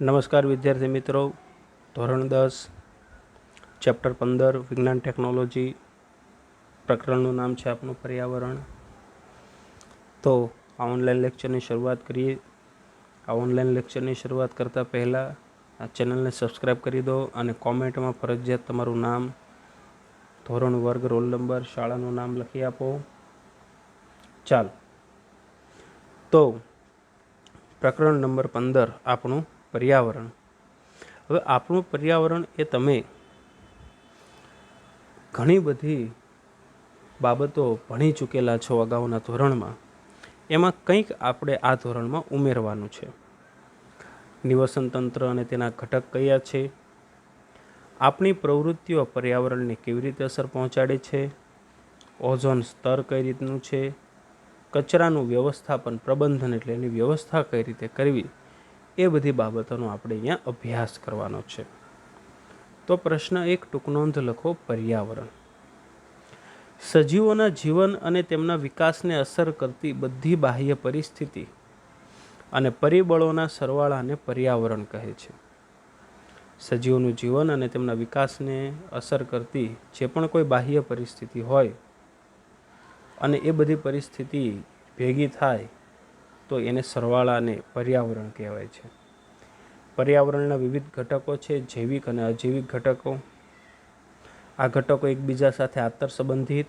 નમસ્કાર વિદ્યાર્થી મિત્રો. ધોરણ દસ, ચેપ્ટર પંદર, વિજ્ઞાન ટેકનોલોજી પ્રકરણનું નામ છે આપણું પર્યાવરણ. તો આ ઓનલાઈન લેક્ચરની શરૂઆત કરીએ. આ ઓનલાઈન લેક્ચરની શરૂઆત કરતાં પહેલાં આ ચેનલને સબસ્ક્રાઈબ કરી દો અને કોમેન્ટમાં ફરજિયાત તમારું નામ, ધોરણ વર્ગ, રોલ નંબર, શાળાનું નામ લખી આપો. ચાલો. તો પ્રકરણ નંબર પંદર આપણું પર્યાવરણ. હવે આપણું પર્યાવરણ એ તમે ઘણી બધી બાબતો ભણી ચૂકેલા છો અગાઉના ધોરણમાં. એમાં કંઈક આપણે આ ધોરણમાં ઉમેરવાનું છે. નિવસન તંત્ર અને તેના ઘટક કયા છે? આપણી પ્રવૃત્તિઓ પર્યાવરણને કેવી રીતે અસર પહોંચાડે છે? ઓઝોન સ્તર કઈ રીતનું છે? કચરાનું વ્યવસ્થાપન, પ્રબંધન એટલે એની વ્યવસ્થા કઈ રીતે કરવી? એ બધી બાબતોનો આપણે અહીંયા અભ્યાસ કરવાનો છે. તો પ્રશ્ન એક ટૂંકનોંધ લખો, પર્યાવરણ. સજીવોના જીવન અને તેમના વિકાસને અસર કરતી બધી બાહ્ય પરિસ્થિતિ અને પરિબળોના સરવાળાને પર્યાવરણ કહે છે. સજીવોનું જીવન અને તેમના વિકાસને અસર કરતી જે પણ કોઈ બાહ્ય પરિસ્થિતિ હોય અને એ બધી પરિસ્થિતિ ભેગી થાય તો એને સરવાળાને પર્યાવરણ કહેવાય છે. પર્યાવરણના વિવિધ ઘટકો છે, જૈવિક અને અજૈવિક ઘટકો. આ ઘટકો એકબીજા સાથે આંતર સંબંધિત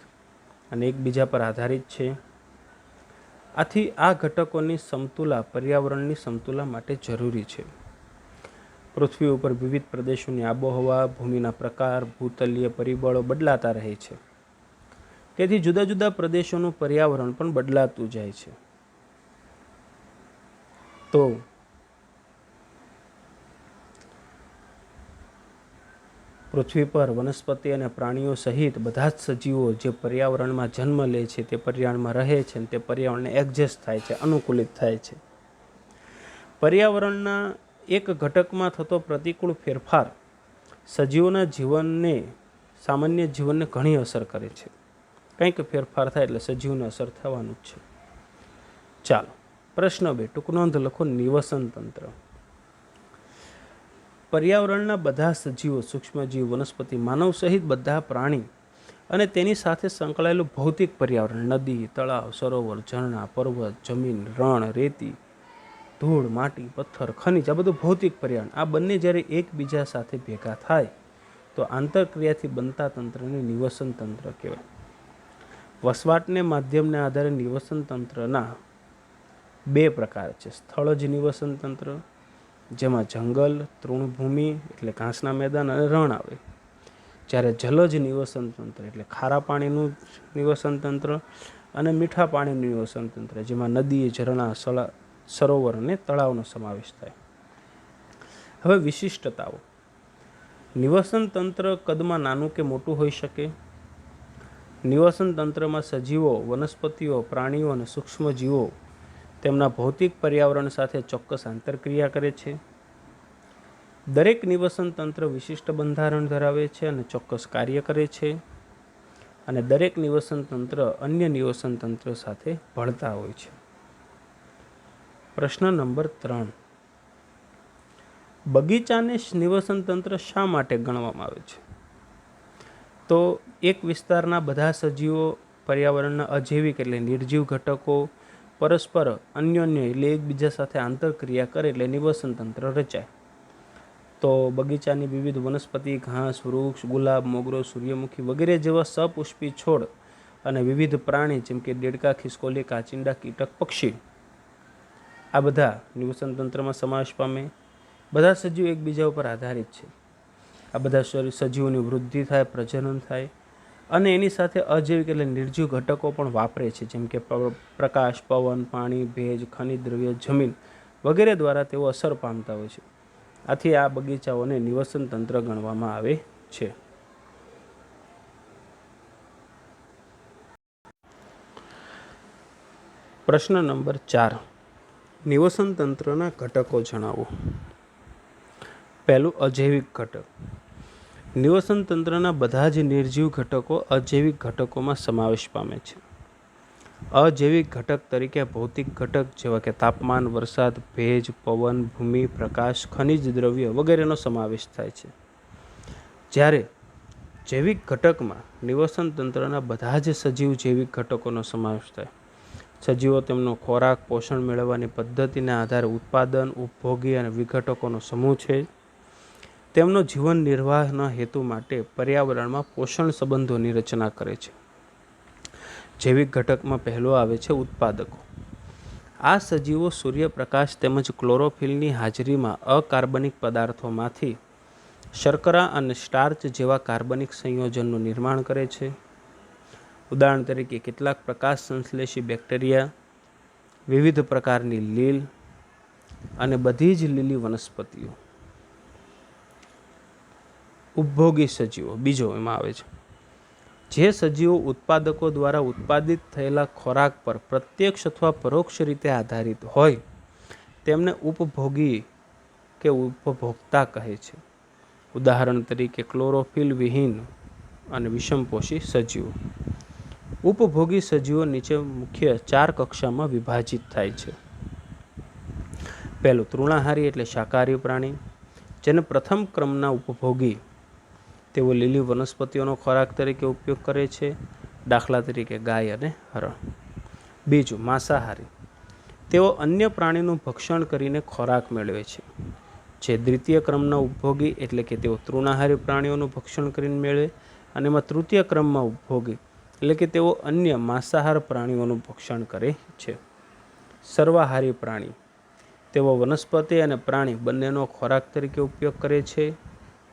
અને એકબીજા પર આધારિત છે. આથી આ ઘટકોની સમતુલા પર્યાવરણની સમતુલા માટે જરૂરી છે. પૃથ્વી ઉપર વિવિધ પ્રદેશોની આબોહવા, ભૂમિના પ્રકાર, ભૂતલીય પરિબળો બદલાતા રહે છે. તેથી જુદા જુદા પ્રદેશોનું પર્યાવરણ પણ બદલાતું જાય છે. તો પૃથ્વી પર વનસ્પતિ અને પ્રાણીઓ સહિત બધા જ સજીવો જે પર્યાવરણમાં જન્મ લે છે, તે પર્યાવરણમાં રહે છે અને તે પર્યાવરણને એડજસ્ટ થાય છે, અનુકૂલિત થાય છે. પર્યાવરણના એક ઘટકમાં થતો પ્રતિકૂળ ફેરફાર સજીવોના જીવનને, સામાન્ય જીવનને ઘણી અસર કરે છે. કંઈક ફેરફાર થાય એટલે સજીવને અસર થવાનું જ છે. ચાલો. પ્રશ્ન બે, ટૂંક નોંધ લખો, નિવસન તંત્ર. પર્યાવરણના બધા સજીવો, સૂક્ષ્મજીવ, વનસ્પતિ, માનવ સહિત બધા પ્રાણી અને તેની સાથે સંકળાયેલું ભૌતિક પર્યાવરણ, નદી, તળાવ, સરોવર, ઝરણા, પર્વત, જમીન, રણ, રેતી, ધૂળ, માટી, પથ્થર, ખનિજ, આ બધું ભૌતિક પર્યાવરણ. આ બંને જ્યારે એકબીજા સાથે ભેગા થાય, તો આંતરક્રિયાથી બનતા તંત્રને નિવસન તંત્ર કહેવાય. વસવાટને માધ્યમને આધારે નિવસન તંત્રના બે પ્રકાર છે. સ્થળજ નિવસન તંત્ર, જેમાં જંગલ, તૃણભૂમિ એટલે ઘાસના મેદાન અને રણ આવે. જ્યારે જલજ નિવસન તંત્ર એટલે ખારા પાણીનું નિવસન તંત્ર અને મીઠા પાણીનું નિવસન તંત્ર, જેમાં નદી, ઝરણા, સલા, સરોવર અને તળાવનો સમાવેશ થાય. હવે વિશિષ્ટતાઓ. નિવસન તંત્ર કદમાં નાનું કે મોટું હોઈ શકે? નિવસન તંત્રમાં સજીવો, વનસ્પતિઓ, પ્રાણીઓ અને સૂક્ષ્મજીવો તેમના ભૌતિક પર્યાવરણ સાથે ચોક્કસ આંતરક્રિયા કરે છે. દરેક નિવસન તંત્ર વિશિષ્ટ બંધારણ ધરાવે છે અને ચોક્કસ કાર્ય કરે છે. અને દરેક નિવસન તંત્ર અન્ય નિવસન તંત્ર સાથે ભળતા હોય છે. પ્રશ્ન નંબર ત્રણ. બગીચાને નિવસન તંત્ર શા માટે ગણવામાં આવે છે? તો એક વિસ્તારના બધા સજીવો પર્યાવરણના અજૈવિક એટલે નિર્જીવ ઘટકો પરસ્પર અન્યોન્ય એટલે એકબીજા સાથે આંતરક્રિયા કરે એટલે નિવસન તંત્ર રચાય. તો બગીચાની વિવિધ વનસ્પતિ, ઘાસ, વૃક્ષ, ગુલાબ, મોગરો, સૂર્યમુખી વગેરે જેવા સપુષ્પી છોડ અને વિવિધ પ્રાણી જેમ કે દેડકા ખિસકોલી કાચિંડા કીટક પક્ષી આ બધા નિવસન તંત્રમાં સમાવેશ પામે. બધા સજીવ એકબીજા ઉપર આધારિત છે. આ બધા સજીવોની વૃદ્ધિ થાય, પ્રજનન થાય અને એની સાથે અજૈવિક એટલે નિર્જીવ ઘટકો પણ વાપરે છે, જેમ કે પ્રકાશ, પવન, પાણી, ભેજ, ખનિજ દ્રવ્ય, જમીન વગેરે દ્વારા તેઓ અસર પામતા હોય છે. આથી આ બગીચાઓને નિવસન તંત્ર ગણવામાં આવે છે. પ્રશ્ન નંબર ચાર. નિવસન તંત્રના ઘટકો જણાવો. પહેલું અજૈવિક ઘટક. નિવસન તંત્રના બધા જ નિર્જીવ ઘટકો અજૈવિક ઘટકોમાં સમાવેશ પામે છે. અજૈવિક ઘટક તરીકે ભૌતિક ઘટક જેવા કે તાપમાન, વરસાદ, ભેજ, પવન, ભૂમિ, પ્રકાશ, ખનિજ દ્રવ્ય વગેરેનો સમાવેશ થાય છે. જ્યારે જૈવિક ઘટકમાં નિવસન તંત્રના બધા જ સજીવ જૈવિક ઘટકોનો સમાવેશ થાય. સજીવો તેમનો ખોરાક, પોષણ મેળવવાની પદ્ધતિના આધારે ઉત્પાદન, ઉપભોગી અને વિઘટકોનો સમૂહ છે. તેમનો જીવન નિર્વાહના હેતુ માટે પર્યાવરણમાં પોષણ સંબંધોની રચના કરે છે. જૈવિક ઘટકમાં પહેલો આવે છે ઉત્પાદકો. આ સજીવો સૂર્યપ્રકાશ તેમજ ક્લોરોફિલની હાજરીમાં અકાર્બનિક પદાર્થોમાંથી શર્કરા અને સ્ટાર્ચ જેવા કાર્બનિક સંયોજનનું નિર્માણ કરે છે. ઉદાહરણ તરીકે કેટલાક પ્રકાશ સંશ્લેષી બેક્ટેરિયા, વિવિધ પ્રકારની લીલ અને બધી જ લીલી વનસ્પતિઓ. ઉપભોગી સજીવો, બીજો એમાં આવે છે. જે સજીવો ઉત્પાદકો દ્વારા ઉત્પાદિત થયેલા ખોરાક પર પ્રત્યક્ષ અથવા પરોક્ષ રીતે આધારિત હોય, તેમને ઉપભોગી કે ઉપભોક્તા કહે છે. ઉદાહરણ તરીકે ક્લોરોફિલ વિહીન અને વિષમપોષી સજીવો. ઉપભોગી સજીવો નીચે મુખ્ય ચાર કક્ષામાં વિભાજિત થાય છે. પહેલું તૃણાહારી એટલે શાકાહારી પ્રાણી. જેને પ્રથમ ક્રમના ઉપભોગી તેઓ લીલી વનસ્પતિઓનો ખોરાક તરીકે ઉપયોગ કરે છે. દાખલા તરીકે ગાય અને હરણ. બીજું, માંસાહારી. તેઓ અન્ય પ્રાણીનું ભક્ષણ કરીને ખોરાક મેળવે છે. જે દ્વિતીય ક્રમના ઉપભોગી એટલે કે તેઓ તૃણાહારી પ્રાણીઓનું ભક્ષણ કરીને મેળવે અને એમાં તૃતીય ક્રમમાં ઉપભોગી એટલે કે તેઓ અન્ય માંસાહાર પ્રાણીઓનું ભક્ષણ કરે છે. સર્વાહારી પ્રાણી. તેઓ વનસ્પતિ અને પ્રાણી બંનેનો ખોરાક તરીકે ઉપયોગ કરે છે.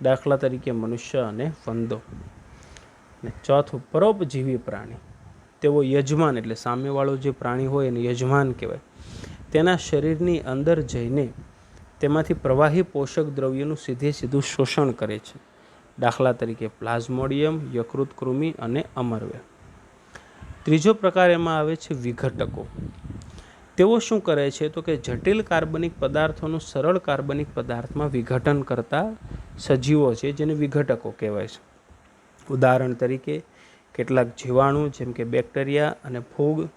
દાખલા તરીકે મનુષ્ય અને વંદો. ને ચોથું, પરોપજીવી પ્રાણી. તેઓ યજમાન એટલે સામેવાળો જે પ્રાણી હોય એને યજમાન કહેવાય. તેના શરીરની અંદર જઈને તેમાંથી પ્રવાહી પોષક દ્રવ્યોનું સીધે સીધું શોષણ કરે છે. દાખલા તરીકે પ્લાઝ્મોડિયમ યકૃત કૃમિ અને અમરવે ત્રીજો પ્રકાર એમાં આવે છે વિઘટકો. તેઓ શું કરે છે? તો કે જટિલ કાર્બનિક પદાર્થોનું સરળ કાર્બનિક પદાર્થમાં વિઘટન કરતા સજીવો છે, જેને વિઘટકો કહેવાય છે. ઉદાહરણ તરીકે, કેટલાક જીવાણુ, જેમ કે બેક્ટેરિયા અને ફૂગ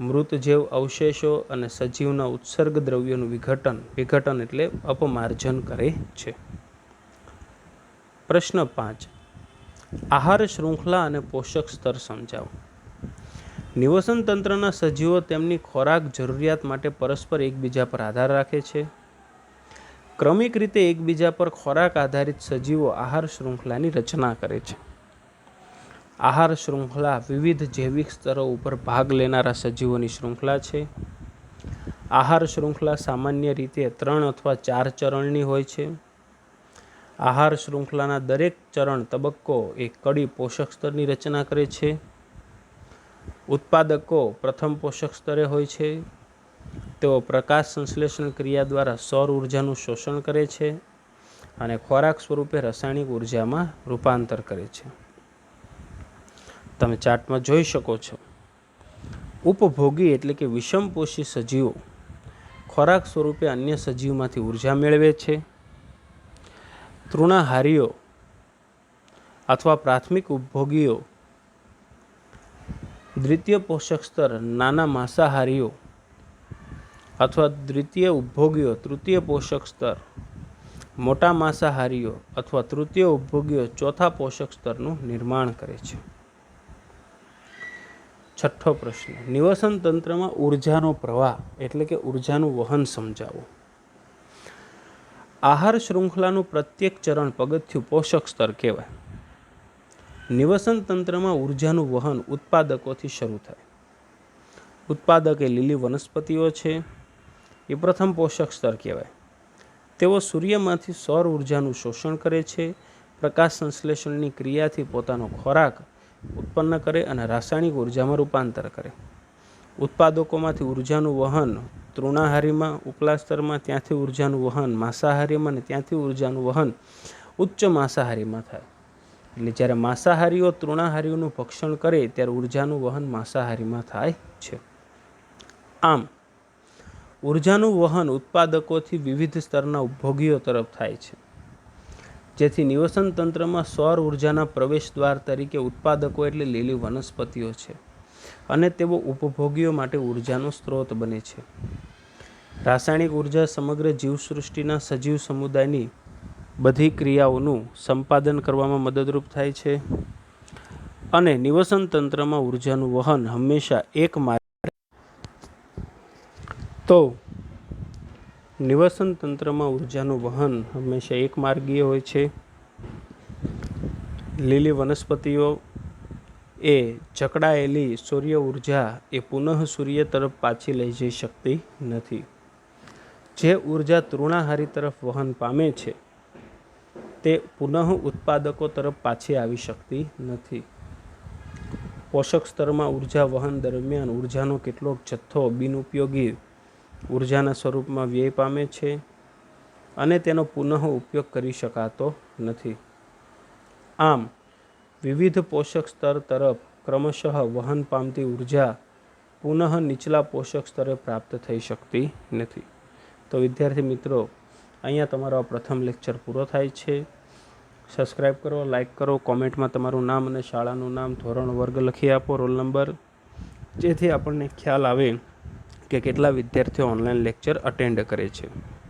મૃત જેવ અવશેષો અને સજીવના ઉત્સર્ગ દ્રવ્યોનું વિઘટન વિઘટન એટલે અપમાર્જન કરે છે. પ્રશ્ન પાંચ. આહાર, શૃંખલા અને પોષક સ્તર સમજાવો. નિવસન તંત્રના સજીવો તેમની ખોરાક જરૂરિયાત માટે પરસ્પર એકબીજા પર આધાર રાખે છે. ક્રમિક રીતે એકબીજા પર ખોરાક આધારિત સજીવો આહાર શૃંખલાની રચના કરે છે. આહાર શૃંખલા વિવિધ જૈવિક સ્તરો ઉપર ભાગ લેનારા સજીવોની શૃંખલા છે. આહાર શૃંખલા સામાન્ય રીતે ત્રણ અથવા ચાર ચરણની હોય છે. આહાર શૃંખલાના દરેક ચરણ તબક્કો એક કડી પોષક સ્તરની રચના કરે છે. ઉત્પાદકો પ્રથમ પોષક સ્તરે હોય છે. તેઓ પ્રકાશ સંશ્લેષણ ક્રિયા દ્વારા સૌર ઉર્જાનું શોષણ કરે છે અને ખોરાક સ્વરૂપે રાસાયણિક ઉર્જામાં રૂપાંતર કરે છે. તમે ચાર્ટમાં જોઈ શકો છો. ઉપભોગી એટલે કે વિષમપોષી સજીવો ખોરાક સ્વરૂપે અન્ય સજીવમાંથી ઊર્જા મેળવે છે. તૃણાહારીઓ અથવા પ્રાથમિક ઉપભોગીઓ દ્વિતીય પોષક સ્તર નાના માંસાહારીઓ અથવા દ્વિતીય ઉપભોગીઓ તૃતીય પોષક સ્તર મોટા માંસાહારીઓ અથવા તૃતીય ઉપભોગીઓ ચોથા પોષક સ્તરનું નિર્માણ કરે છે. છઠ્ઠો પ્રશ્ન. નિવસન તંત્રમાં ઉર્જાનો પ્રવાહ એટલે કે ઉર્જાનું વહન સમજાવો. આહાર શૃંખલાનું પ્રત્યેક ચરણ પગથિયું પોષક સ્તર કહેવાય. નિવસન તંત્રમાં ઉર્જાનું વહન ઉત્પાદકોથી શરૂ થાય. ઉત્પાદક એ લીલી વનસ્પતિઓ છે. એ પ્રથમ પોષક સ્તર કહેવાય. તેઓ સૂર્યમાંથી સૌર ઉર્જાનું શોષણ કરે છે. પ્રકાશ સંશ્લેષણની ક્રિયાથી પોતાનો ખોરાક ઉત્પન્ન કરે અને રાસાયણિક ઉર્જામાં રૂપાંતર કરે. ઉત્પાદકોમાંથી ઉર્જાનું વહન તૃણાહારીમાં, ઉપલા સ્તરમાં, ત્યાંથી ઉર્જાનું વહન માંસાહારીમાં અને ત્યાંથી ઉર્જાનું વહન ઉચ્ચ માંસાહારીમાં થાય. એટલે જ્યારે માંસાહારીઓ તૃણાહારીઓનું ભક્ષણ કરે ત્યારે ઉર્જાનું વહન માંસાહારીમાં થાય છે. આમ, ઉર્જાનું વહન ઉત્પાદકોથી વિવિધ સ્તરના ઉપભોગીઓ તરફ થાય છે. જેથી નિવસન તંત્રમાં સૌર ઉર્જાના પ્રવેશ દ્વાર તરીકે ઉત્પાદકો એટલે લીલી વનસ્પતિઓ છે અને તેઓ ઉપભોગીઓ માટે ઉર્જાનો સ્ત્રોત બને છે. રાસાયણિક ઊર્જા સમગ્ર જીવસૃષ્ટિના સજીવ સમુદાયની બધી ક્રિયાઓનું સંપાદન કરવામાં મદદરૂપ થાય છે અને નિવસન તંત્રમાં ઉર્જાનું વહન હંમેશા એક માર્ગ તો નિવસન તંત્રમાં ઉર્જાનું વહન હંમેશા એક માર્ગીય હોય છે. લીલી વનસ્પતિઓ એ જકડાયેલી સૂર્ય ઊર્જા એ પુનઃ સૂર્ય તરફ પાછી લઈ જઈ શકતી નથી. જે ઊર્જા તૃણાહારી તરફ વહન પામે છે તે પુનઃ ઉત્પાદકો તરફ પાછી આવી શકતી નથી. પોષક સ્તરમાં ઊર્જા વહન દરમિયાન ઉર્જાનો કેટલોક જથ્થો બિનઉપયોગી ઉર્જાના સ્વરૂપમાં વ્યય પામે છે અને તેનો પુનઃ ઉપયોગ કરી શકાતો નથી. આમ, વિવિધ પોષક સ્તર તરફ ક્રમશઃ વહન પામતી ઊર્જા પુનઃ નીચલા પોષક સ્તરે પ્રાપ્ત થઈ શકતી નથી. તો વિદ્યાર્થી મિત્રો અહીંયા તમારો આ પ્રથમ લેક્ચર પૂરો થાય છે. સબસ્ક્રાઈબ કરો લાઇક કરો, કોમેન્ટમાં તમારું નામ અને શાળાનું નામ, ધોરણ, વર્ગ લખી આપો, રોલ નંબર. જેથી આપણને ખ્યાલ આવે કે કેટલા વિદ્યાર્થીઓ ઓનલાઈન લેક્ચર અટેન્ડ કરે છે.